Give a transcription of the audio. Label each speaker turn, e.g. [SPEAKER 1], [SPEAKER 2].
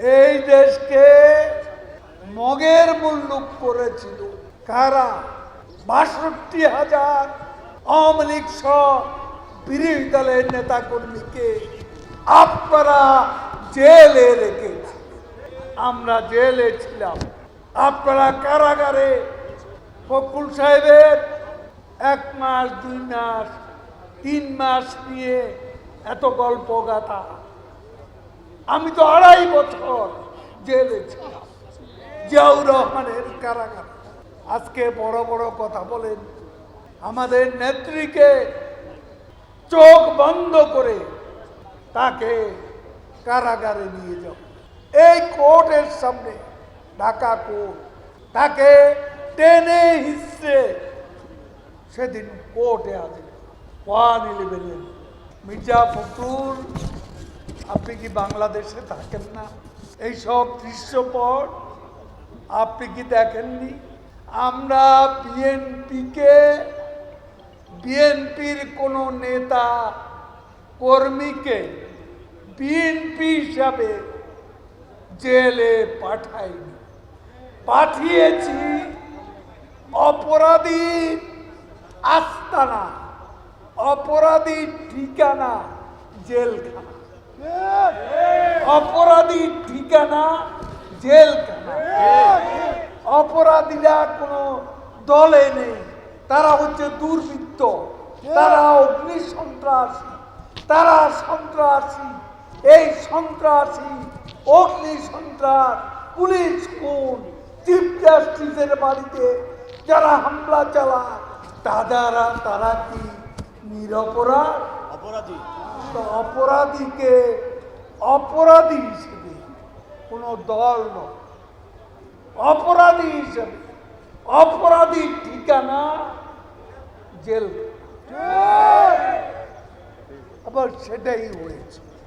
[SPEAKER 1] এই দেশকে মগের মুল্লুক করেছিল। কারা? বাষট্টি হাজার আওয়ামী লীগ সহ বিরোধী দলের নেতা কর্মীকে আপনারা জেলে রেখেছে আমরা জেলে ছিলাম। আপনারা কারাগারে ফকুল সাহেবের এক মাস, দুই মাস, তিন মাস নিয়ে এত গল্প গাথা আমি তো আড়াই বছর জেলে ছিলাম। জিয়াউর রহমানের কারাগার। আজকে বড় বড় কথা বলেন, আমাদের নেত্রীকে চোখ বন্ধ করে তাকে কারাগারে নিয়ে যাও। এই কোর্টের সামনে ঢাকা কোর্ট তাকে টেনে হিসছে সেদিন কোর্টে আছে ওয়ান ইলেভেন মির্জা ফখরুল আপনি কি বাংলাদেশে থাকেন না? এইসব দৃশ্যপট আপনি কি দেখেননি? আমরা বিএনপিকে, বিএনপির কোনো নেতা কর্মীকে বিএনপি হিসাবে জেলে পাঠাইনি। পাঠিয়েছি অপরাধী আস্তানা, অপরাধী ঠিকানা, জেলখানা। অপরাধীর ঠিকানা জেলখানা অপরাধীরা কোনো দলে নেই। তারা হচ্ছে দুর্বৃত্ত। তারা অগ্নি সন্ত্রাসী। তারা সন্ত্রাসী। এই সন্ত্রাসী, অগ্নি সন্ত্রাস, পুলিশ কোন চিফ জাস্টিসের বাড়িতে যারা হামলা চালায় তারা তারা কি নিরপরাধ?
[SPEAKER 2] অপরাধী।
[SPEAKER 1] তো অপরাধীকে অপরাধী হিসেবে, কোনো দল নয়। অপরাধী হিসেবে, অপরাধী ঠিকানা জেল। আবার সেটাই হয়েছে।